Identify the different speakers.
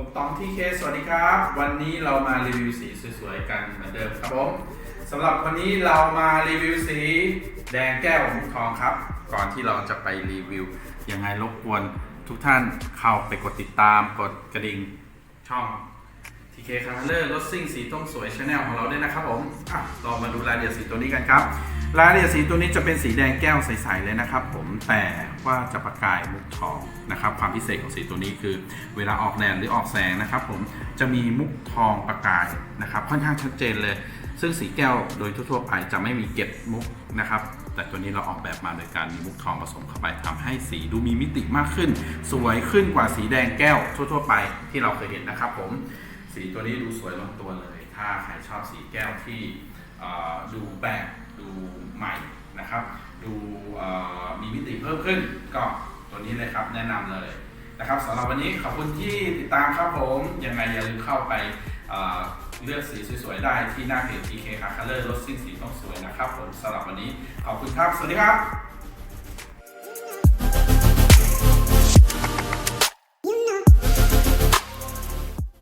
Speaker 1: ผมตองที่เคสวัสดีครับ วันนี้เรามารีวิวสีสวยๆกันเหมือนเดิมครับผมสำหรับวันนี้เรามารีวิวสีแดงแก้วมุกทองครับ ก่อนที่เราจะไปรีวิวยังไงรบกวนทุกท่านเข้าไปกดติดตามกดกระดิ่งช่อง TK c o l o r รถซิ่งสีต้มสวยชาแนลของเราด้วยนะครับผมอะเรามาดูรายละเอียดสีตัวนี้กันครับ รายละเอียดสีตัวนี้จะเป็นสีแดงแก้วใสๆเลยนะครับ ผมแต่ว่าจะประกายมุกทองนะครับ ความพิเศษของสีตัวนี้คือ เวลาออกแดดหรือออกแสงนะครับ ผมจะมีมุกทองประกายนะครับ ค่อนข้างชัดเจนเลย ซึ่งสีแก้วโดยทั่วๆไปจะไม่มีเก็บมุกนะครับ แต่ตัวนี้เราออกแบบมาโดยการมีมุกทองผสมเข้าไปทำให้สีดูมีมิติมากขึ้น สวยขึ้นกว่าสีแดงแก้วทั่วๆไปที่เราเคยเห็นนะครับ ผมสีตัวนี้ดูสวยลงตัวเลย ถ้าใครชอบสีแก้วที่ดูแปลก ใหม่นะครับ ดูมีมิติเพิ่มขึ้นก็ตัวนี้เลยครับแนะนำเลยนะครับสำหรับวันนี้ขอบคุณที่ติดตามครับผมยังไงอย่าลืมเข้าไปเอ่อเลือกสีสวยๆได้ที่หน้าเพจ TK Car Color รถซิ่งสีต้องสวยนะครับผมสำหรับวันนี้ขอบคุณครับ สวัสดีครับ